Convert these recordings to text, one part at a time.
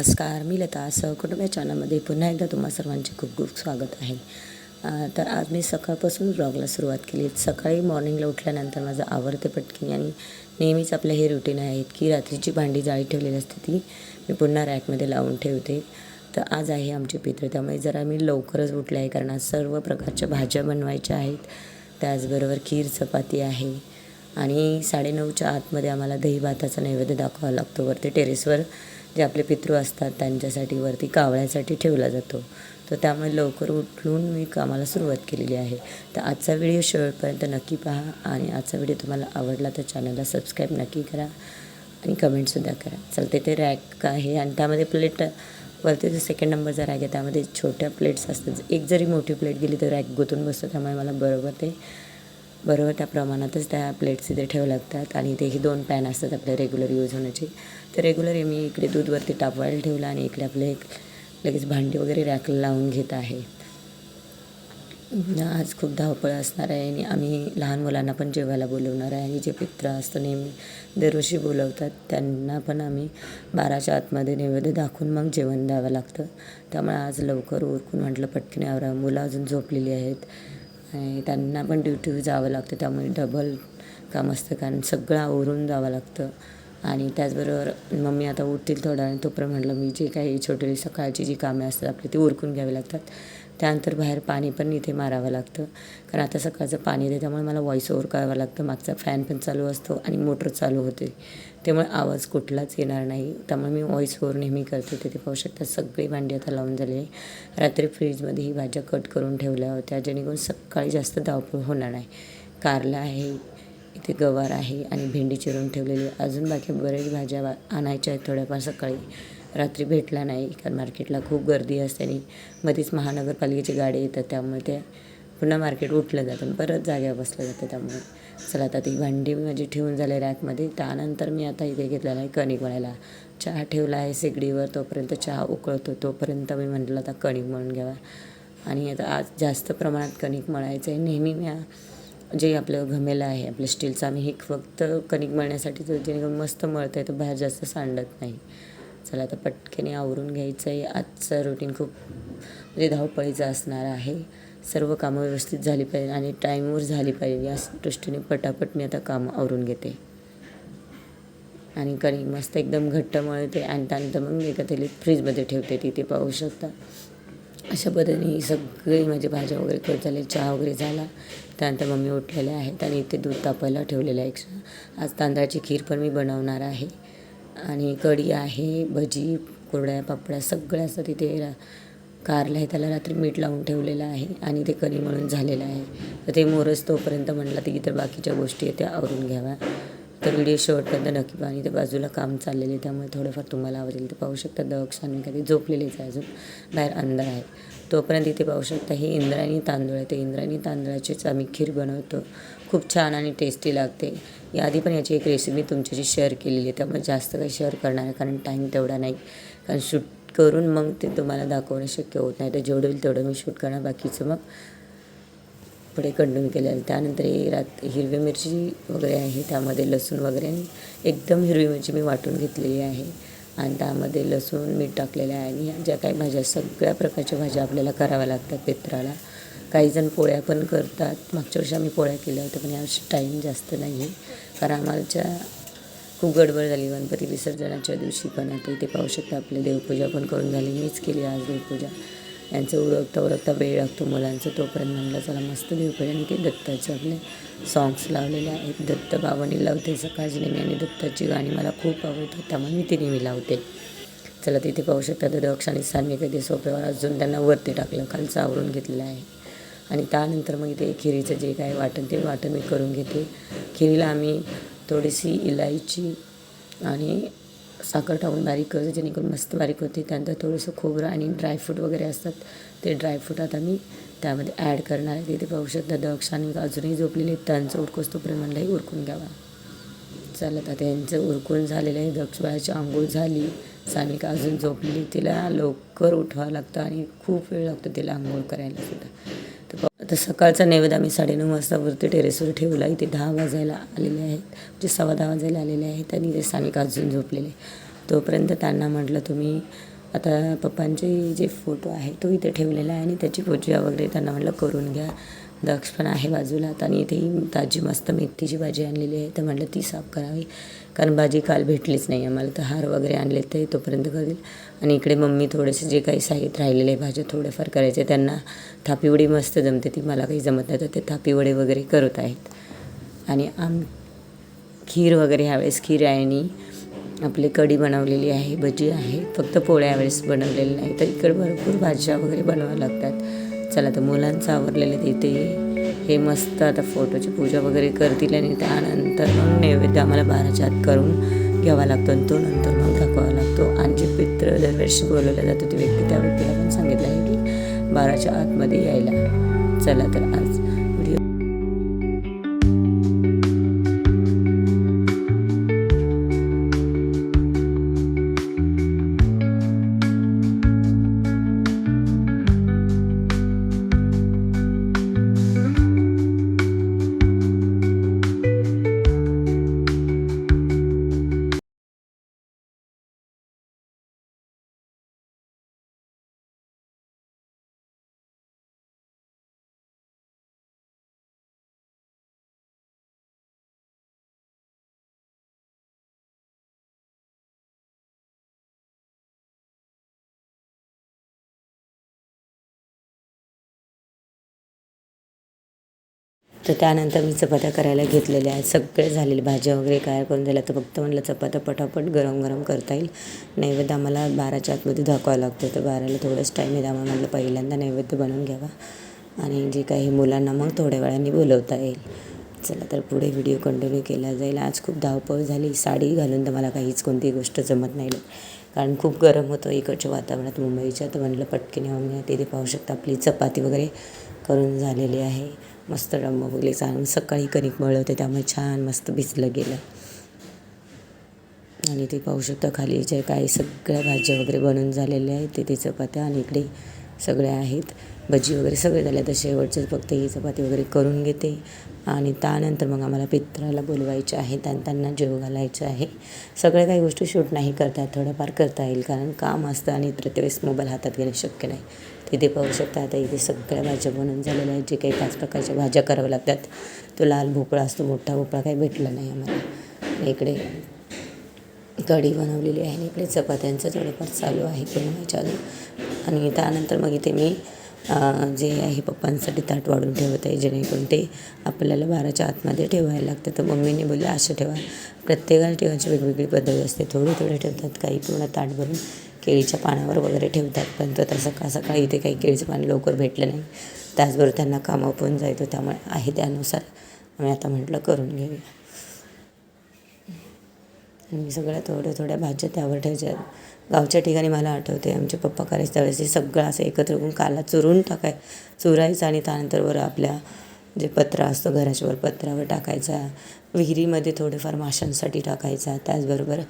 नमस्कार मी लता सहकुटुंब या चॅनलमध्ये पुन्हा एकदा तुम्हा सर्वांचे खूप खूप स्वागत आहे. तर आज मी सकाळपासून ब्लॉगला सुरुवात केली सकाळी मॉर्निंगला उठल्यानंतर माझं आवडते पटकन आणि नेहमीच आपलं हे रुटीन आहे की रात्रीची भांडी जाळी ठेवलेली असते ती मी पुन्हा रॅकमध्ये लावून ठेवते. तर आज आहे आमची पित्र त्यामुळे जरा मी लवकरच उठले आहे कारण आज सर्व प्रकारच्या भाज्या बनवायच्या आहेत. त्याचबरोबर खीर चपाती आहे आणि साडेनऊच्या आतमध्ये आम्हाला दही भाताचा नैवेद्य दाखवावा लागतो. वरती टेरेसवर जे आपले पितृ असतात त्यांच्यासाठी वरती कावळ्यासाठी ठेवला जातो. तर त्यामुळे लवकर उठून मी कामाला सुरुवात केलेली आहे. तर आजचा व्हिडिओ शेवटपर्यंत नक्की पहा आणि आजचा व्हिडिओ तुम्हाला आवडला तर चॅनलला सबस्क्राईब नक्की करा आणि कमेंटसुद्धा करा. चलते ते रॅक आहे आणि त्यामध्ये प्लेट वरती जो सेकंड नंबरचा रॅक आहे त्यामध्ये छोट्या प्लेट्स असतात. एक जरी मोठी प्लेट गेली तर रॅक गोतून बसतो त्यामुळे मला बरोबर ते बरोबर त्या प्रमाणातच त्या प्लेट्स इथे ठेवल्या लागतात आणि इथे ही दोन पॅन असतात आपल्या रेग्युलर यूज होण्याचे. तर रेग्युलर मी इकडे दूधवरती तापवायला ठेवलं आणि इकडे आपले एक लगेच भांडी वगैरे रॅकला लावून घेत आहे. आज खूप धावपळ असणार आहे आणि आम्ही लहान मुलांना पण जेवायला बोलवणार आहे. आणि जे पित्र असतं नेहमी दरवर्षी बोलवतात त्यांना पण आम्ही बाराच्या आतमध्ये नैवेद्य दाखवून मग जेवण द्यावं लागतं. त्यामुळे आज लवकर उरकून म्हटलं पटकन आवरा. मुलं अजून झोपलेली आहेत. आणि त्यांना पण ड्युटीवर जावं लागतं. त्यामुळे डबल काम असतं. कारण सगळं आवरून जावं लागतं. आणि त्याचबरोबर मम्मी आता उठतील थोडा आणि तोपर्यंत म्हटलं मी जे काही छोटे सकाळची जी कामे असतात आपली ती उरकून घ्यावी लागतात. त्यानंतर बाहेर पाणी पण इथे मारावं लागतं. कारण आता सकाळचं पाणी येते त्यामुळे मला व्हॉईस ओव्हर करावं लागतं. मागचा फॅन पण चालू असतो आणि मोटर चालू होते. त्यामुळे आवाज कुठलाच येणार नाही. त्यामुळे मी व्हॉईस ओव्हर नेहमी करते. तिथे पाहू शकता सगळी भांडी आता लावून झाली आहे. रात्री फ्रीजमध्ये ही भाज्या कट करून ठेवल्या होत्या जेणेकरून सकाळी जास्त धावपळ होणार नाही. कारला आहे इथे गवार आहे आणि भेंडी चिरून ठेवलेली अजून बाकी बरेच भाज्या आणायच्या आहेत थोड्याफार सकाळी. रात्री भेटला नाही. कारण मार्केटला खूप गर्दी असते आणि मध्येच महानगरपालिकेची गाडी येतात त्यामुळे ते पुन्हा मार्केट उठलं जातं परत जाग्यावर बसलं जातं त्यामुळे. चला आता ती भांडी माझी ठेवून झाले रॅकमध्ये. त्यानंतर मी आता इथे घेतलेला आहे कणिक मळायला चहा ठेवला आहे शेगडीवर तोपर्यंत चहा उकळतो तोपर्यंत मी म्हटलं आता कणिक म्हणून घ्यावा. आणि आता आज जास्त प्रमाणात कणिक मळायचं आहे नेहमी मी जे आपलं घमेलं आहे आपलं स्टीलचं आम्ही हे फक्त कणिक मळण्यासाठी जेणेकरून मस्त मळतं आहे तर बाहेर जास्त सांडत नाही. चला आता पटकन आवरून घ्यायचं आहे आजचं रुटीन खूप म्हणजे धावपळीचं असणार आहे. सर्व कामं व्यवस्थित झाली पाहिजे आणि टाईमवर झाली पाहिजे. या दृष्टीने पटापट मी आता कामं आवरून घेते. आणि कणिक मस्त एकदम घट्ट मळते आणि त्यानंतर मग एका तेलीत फ्रीजमध्ये ठेवते. तिथे पाहू शकता. अशा पद्धतीने ही सगळी माझी भाज्या वगैरे कट झाले. चहा वगैरे झाला. त्यानंतर मम्मी उठलेल्या आहेत आणि इथे दूध तापायला ठेवलेलं आहे. आज तांदळाची खीर पण मी बनवणार आहे. आणि कढी आहे भजी कुरड्या पापड्या सगळ्या असं तिथे रा कारलं आहे. त्याला रात्री मीठ लावून ठेवलेलं आहे आणि ते कणी म्हणून झालेलं आहे. तर ते मोरस तोपर्यंत म्हटलं की इतर बाकीच्या गोष्टी आहेत त्या आवरून घ्याव्या. तर व्हिडिओ शेवटपर्यंत नक्की पहा आणि ते बाजूला काम चाललेले त्यामुळे थोडंफार तुम्हाला आवडेल ते पाहू शकता. दक्ष आणि कधी झोपलेलेच आहे अजून. बाहेर अंधार आहे. तोपर्यंत इथे पाहू शकता हे इंद्रायणी तांदूळ आहे. ते इंद्रायणी तांदळाचीच आम्ही खीर बनवतो. खूप छान आणि टेस्टी लागते. याआधी पण याची एक रेसिपी तुमच्याशी शेअर केलेली आहे. त्यामुळे जास्त काही शेअर करणार आहे कारण टाईम तेवढा नाही. कारण शूट करून मग ते तुम्हाला दाखवणं शक्य होत नाही. तर जेवढं होईल तेवढं मी शूट करणार. बाकीचं मग पुढे कंटिन्यू केलेलं त्यानंतर हे रात हिरवी मिरची वगैरे आहे. त्यामध्ये लसूण वगैरे आणि एकदम हिरवी मिरची मी वाटून घेतलेली आहे. आणि त्यामध्ये लसूण मीठ टाकलेलं आहे. आणि ह्या ज्या काही भाज्या सगळ्या प्रकारच्या भाज्या आपल्याला कराव्या लागतात पित्राला. काही जण पोळ्या पण करतात. मागच्या वर्षी आम्ही पोळ्या केल्या होत्या पण यावर्षी टाईम जास्त नाही आहे कारण आम्हाच्या खूप गडबड झाली गणपती विसर्जनाच्या दिवशी पण. आता इथे पाहू शकता आपली देवपूजा पण करून झाली. मीच केली आज देवपूजा. यांचं उरकता उरकता वेळ लागतो मुलांचं तोपर्यंत म्हणलं चला मस्त देवपूजा. आणि ते दत्ताचे आपले सॉंग्स लावलेले आहेत. दत्त बाबांनी लावते सकाळची नेहमी आणि दत्ताची गाणी मला खूप आवडतात. त्यामुळे मी ती नेहमी लावते. चला तिथे पाहू शकता दक्ष आणि सान्वी कधी सोप्यावर अजून त्यांना वरती टाकलं खालचं आवरून घेतलेलं आहे. आणि त्यानंतर मग इथे खिरीचं जे काय वाटण ते वाटण मी करून घेते. खिरीला आम्ही थोडीशी इलायची आणि साखर टाकून बारीक करतो जेणेकरून मस्त बारीक होते. त्यानंतर थोडंसं खोबरं आणि ड्रायफ्रूट वगैरे असतात ते ड्रायफ्रूट आता मी त्यामध्ये ॲड करणार आहे. तिथे पाहू शकता दक्ष आणि अजूनही झोपलेले आहेत. त्यांचं उरकोस तोपर्यंत म्हणलंही उरकून घ्यावा. चालत आता यांचं उरकून झालेलं आहे. दक्ष बाळाची आंघोळ झाली. सानिका अजून झोपली तिला लवकर उठवावं लागतं आणि खूप वेळ लागतो तिला आंघोळ करायला सुद्धा. तर सकाळचा नैवेद्य आम्ही साडेनऊ वाजता वरती टेरेसवर ठेवला. इथे दहा वाजायला आलेले आहेत. म्हणजे सव्वा दहा वाजायला आलेले आहेत आणि ते स्थानिक अजून झोपलेले. तोपर्यंत त्यांना म्हटलं तुम्ही आता पप्पांचे जे फोटो आहे तो इथे ठेवलेला आहे आणि त्याची पूजा वगैरे त्यांना म्हटलं करून घ्या. दक्ष पण आहे बाजूला. आणि इथे ताजी मस्त मेथीची भाजी आणलेली आहे. तर म्हटलं ती साफ करावी. कारण भाजी काल भेटलीच नाही आम्हाला. तर हार वगैरे आणले ते तोपर्यंत करेल आणि इकडे मम्मी थोडेसे जे काही साहित्य राहिलेले भाज्या थोड्याफार करायचे त्यांना थापीवडी मस्त जमते. ती मला काही जमत नाही तर ते थापीवडे वगैरे करत आहेत. आणि आम खीर वगैरे ह्यावेळेस खीर आहे आणि आपली कढी बनवलेली आहे भजी आहे. फक्त पोळ्या वेळेस बनवलेली नाही तर इकडे भरपूर भाज्या वगैरे बनवाव्या लागतात. चला तर मुलांचं आवरलेलं तिथे हे मस्त आता फोटोची पूजा वगैरे करतील आणि त्यानंतर मग नैवेद्य आम्हाला बाराच्या आत करून घ्यावा लागतो आणि तो नंतर मग दाखवावा लागतो. आणि जे पित्र दरवर्षी बोलवलं जातो ती व्यक्ती त्या व्यक्तीला पण सांगितलं आहे की बाराच्या आतमध्ये यायला. चला तर आज तर त्यानंतर मी चपात्या करायला घेतलेल्या आहेत. सगळे झालेले भाज्या वगैरे काय करून झाल्या तर फक्त म्हटलं चपात्या पटापट गरम गरम करता येईल. नैवेद्य आम्हाला बाराच्या आतमध्ये दाखवावं लागतं तर बाराला थोडंच टाईम आहे. त्यामुळे म्हटलं पहिल्यांदा नैवेद्य बनवून घ्यावा. आणि जे काही मुलांना मग थोड्या वेळाने बोलवता येईल. चला तर पुढे व्हिडिओ कंटिन्यू केला जाईल. आज खूप धावपळ झाली. साडी घालून तर मला काहीच कोणतीही गोष्ट जमत नाही. कारण खूप गरम होतं इकडच्या वातावरणात. मुंबईच्या तर म्हटलं पटकन येऊन मी तिथे पाहू शकता आपली चपाती वगैरे. करून झालेली आहे. मस्त डंब वगैरे चालून सकाळी कणिक मळलं होते त्यामुळे छान मस्त भिजलं गेलं. आणि ते पाहू शकता खाली जे काही सगळ्या भाज्या वगैरे बनून झालेल्या आहेत ते ते चपात्या आणि इकडे सगळ्या आहेत. भजी वगैरे सगळे झाले. तर शेवटचे फक्त ही चपाती वगैरे करून घेते. आणि त्यानंतर मग आम्हाला पित्राला बोलवायचे आहे त्यांना जेव घालायचं आहे. सगळ्या काही गोष्टी शूट नाही करता येत थोडंफार करता येईल. कारण काम असतं आणि प्रत्येक मोबाईल हातात घेणे शक्य नाही. इथे पाहू शकता. आता इथे सगळ्या भाज्या बनवून झालेल्या आहेत. जे काही पाच प्रकारच्या भाज्या कराव्या लागतात. तो लाल भोपळा असतो मोठा भोपळा काही भेटला नाही आम्हाला. इकडे कढी बनवलेली आहे आणि इकडे चपात्यांचं थोडंफार चालू आहे बनवायच्या अजून आणि त्यानंतर मग इथे मी जे आहे पप्पांसाठी ताट वाढून ठेवत आहे. जेणेकरून ते आपल्याला बाराच्या आतमध्ये ठेवायला लागतं तर मम्मीने बोलले असं ठेवा. प्रत्येकाला ठेवायची वेगवेगळी पद्धत असते. थोडे थोडे ठेवतात. काही पूर्ण ताट भरून केळीच्या पानावर वगैरे ठेवतात पण तर सकाळ सकाळी इथे काही केळीचं पान लवकर भेटलं नाही. त्याचबरोबर त्यांना कामं पण जायचं त्यामुळे आहे त्यानुसार. आम्ही आता म्हटलं करून घेऊया. मी सगळ्या थोड्या थोड्या भाज्या त्यावर ठेवायच्या गावच्या ठिकाणी मला आठवते आमचे पप्पा करायचे त्यावेळेस सगळं असं एकत्र करून काला चुरून टाकाय चुरायचं आणि त्यानंतर बरं आपल्या जे पत्रा असतो घराच्यावर पत्रावर टाकायचा. विहिरीमध्ये थोडेफार माशांसाठी टाकायचा. त्याचबरोबर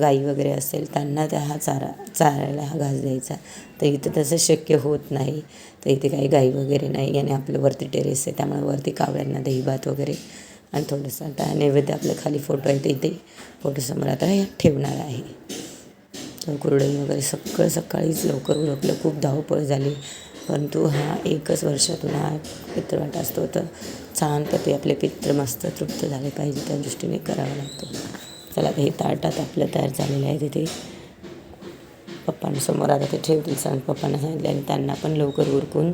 गाई वगैरे असेल त्यांना त्या हा चारा चारायला हा घास द्यायचा. तर इथं तसं शक्य होत नाही. तर इथे काही गाई वगैरे नाही. आणि आपलं वरती टेरेस आहे त्यामुळे वरती कावळ्यांना दहीभात वगैरे आणि थोडंसं आता नैवेद्य आपलं खाली फोटो आहे ते इथे फोटोसमोर आता हे ठेवणार आहे. तर कुरडई वगैरे सगळं सकाळीच लवकर उरकलं. खूप धावपळ झाली. परंतु हा एकच वर्षातून हा पित्रवाट असतो. तर छानपैकी आपले पित्र मस्त तृप्त झाले पाहिजे. त्या दृष्टीने करावा लागतो. चला हे ताटात आपलं तयार झालेलं आहे तिथे. पप्पांसमोर आता ते ठेवतील सांग पप्पांना सांगितलं आणि त्यांना पण लवकर उरकून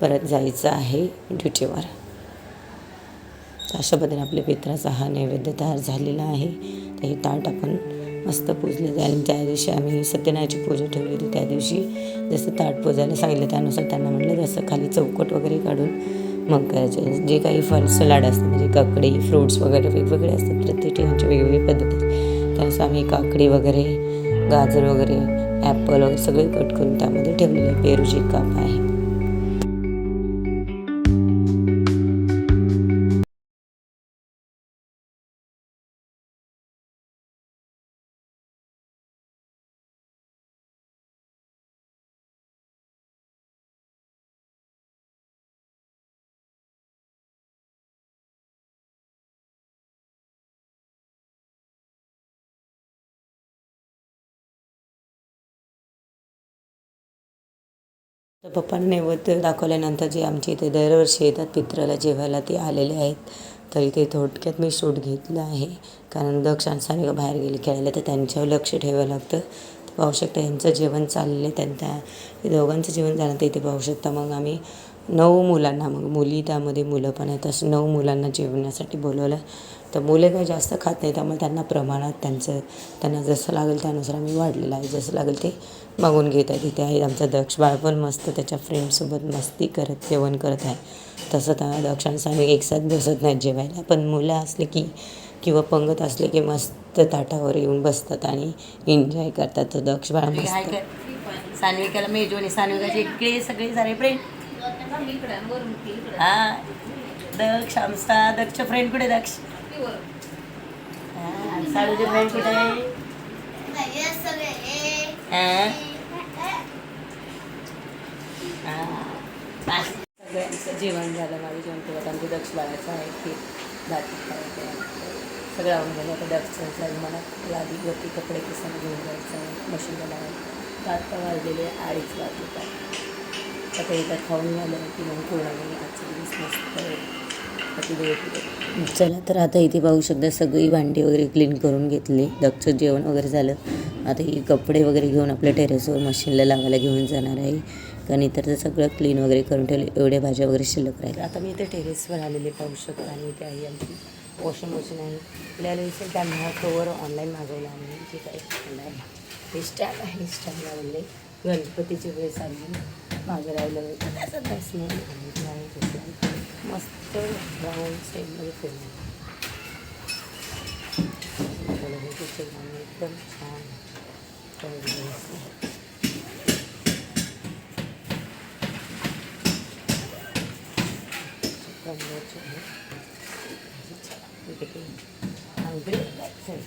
परत जायचं आहे ड्युटीवर. अशा पद्धतीने आपल्या पित्राचा हा नैवेद्य तयार झालेला आहे. तर हे ताट आपण मस्त पूजले जाईल. आणि त्या दिवशी आम्ही सत्यनारायणची पूजा ठेवली होती त्या दिवशी. जसं ताट पूजायला सांगितलं त्यानुसार त्यांना म्हटलं जसं खाली चौकट वगैरे काढून मग जे काही फळ सलाड असतात म्हणजे काकडी फ्रूट्स वगैरे वेगवेगळे असतात प्रत्येक ठिकाणची वेगवेगळी पद्धती. त्यानुसार आम्ही काकडी वगैरे गाजर वगैरे ॲपल वगैरे सगळे कट करून त्यामध्ये ठेवलेले पेरूची काप आहे. तर पप्पांना नैवेद्य दाखवल्यानंतर जे आमचे इथे दरवर्षी येतात पित्राला जेवायला ते आलेले आहेत. तर इथे थोडक्यात मी शूट घेतलं आहे. कारण दक्ष आणि बाहेर गेले खेळायला तर त्यांच्यावर लक्ष ठेवावं लागतं. तर पाहू शकता यांचं जेवण चाललं आहे त्यांच्या दोघांचं जेवण झालं तर इथे पाहू शकता. मग आम्ही नऊ मुलांना मग मुली त्यामध्ये मुलं पण आहेत असं नऊ मुलांना जेवण्यासाठी बोलवलं. तर मुले काही जास्त खात नाही त्यामुळे त्यांना प्रमाणात त्यांचं त्यांना जसं लागेल त्यानुसार आम्ही वाढलेलं आहे. जसं लागेल ते मागून घेत आहे. तिथे आहे आमचा दक्ष बाळ पण मस्त त्याच्या फ्रेंडसोबत मस्ती करत जेवण करत आहे. तसं त्या दक्षांचं आम्ही एकसाथ बसत नाहीत जेवायला. पण मुलं असले की किंवा पंगत असले की मस्त ताटावर येऊन बसतात आणि एन्जॉय करतात. तर दक्ष बाळ मस्त. सानविकाला मेजवानी सानविकाचे इकडे सगळे सारे फ्रेंड हा. दक्ष आमचा दक्ष फ्रेंड कुठे दक्ष? साडूचे फ्रेंड कुठे सगळ्यांचं जेवण झालं माझं जेवण केलं आमचे दक्ष लावायचं आहे की भात सगळं आवडून झालं आता दक्षचं झालं मला लादीवरती कपडे किसन घेऊन जायचं मशीनला लावायचं भात तर वाजलेले अडीच वाजले. आता एकदा खाऊन झालं की मग पूर्ण आजचा दिवस मस्त चला तर आता इथे पाहू शकता सगळी भांडी वगैरे क्लीन करून घेतली. दक्षचं जेवण वगैरे झालं. आता ही कपडे वगैरे घेऊन आपल्या टेरेसवर मशीनला लावायला घेऊन जाणार आहे. कारण इतर तर सगळं क्लीन वगैरे करून ठेवले. एवढ्या भाज्या वगैरे शिल्लक राहील आता मी इथे टेरेसवर आलेले पाहू शकतो. आणि इथे आहे आमची वॉशिंग मशीन आहे आपल्याला विषय कॅमेरा कवर ऑनलाईन मागवला आणि जे काही आहे हे स्टॅम्प आहे स्टॅम्प लावले गणपतीची वेळेस आणली मागं राहिलं असं ड्रेस नाही. आणि घेतला. मस्त ब्राऊन सेटमध्ये फिरलं. एकदम छान.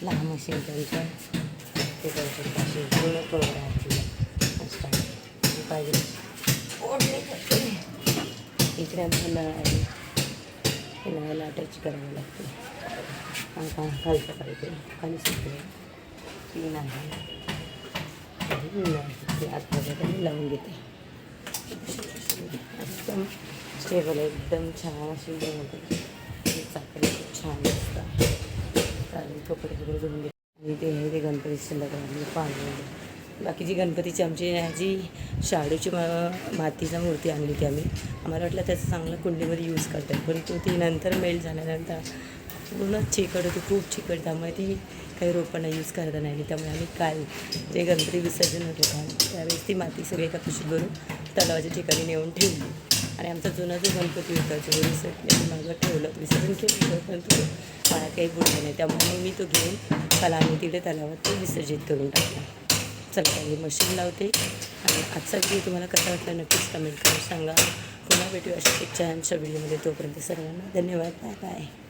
लहान मशीन त्यांचं. ते करू शकता अशी पूर्ण कवर पाहिजे. ओढणी इकडे आपलं नळ आहे. ते नळाला अटॅच करावं लागते. आता का पाहिजे. खाली सुटले तीन आहे आणि नळ ते आतमध्ये लावून घेते. एकदम स्टेबल आहे एकदम छान अशी बनवते. चाकरी खूप छान असतात चालेल कपडे वगैरे धुवून घेते आणि ते हे ते गणपती शिल्लक पाणी बाकीची गणपतीची आमची जी शाडूची मा- मातीचा मूर्ती आणली होती आम्ही. आम्हाला वाटलं त्याचं चांगलं कुंडीमध्ये यूज करतात परंतु ती नंतर मेल्ट झाल्यानंतर पूर्ण चिकट होती खूप चिकट त्यामुळे ती काही रोपांना यूज करता नाही आली. त्यामुळे आम्ही काल जे गणपती विसर्जन होते काल त्यावेळेस ती माती सगळी एका पिशवीत भरून तलावाच्या ठिकाणी नेऊन ठेवली. आणि आमचा जुना जो गणपती होता जो विसर्जन मागं ठेवलं विसर्जन केलं परंतु मला काही बुडलं नाही. त्यामुळे मी तो घेऊन काल आम्ही तिथे तलावात तो विसर्जित करून टाकला. चला काही मशीन लावते. आणि आजचा व्हिडिओ तुम्हाला कसा वाटला नक्कीच कमेंट करून सांगा. पुन्हा भेटू अशा एक छानशा व्हिडिओमध्ये तोपर्यंत सर्वांना धन्यवाद. Bye bye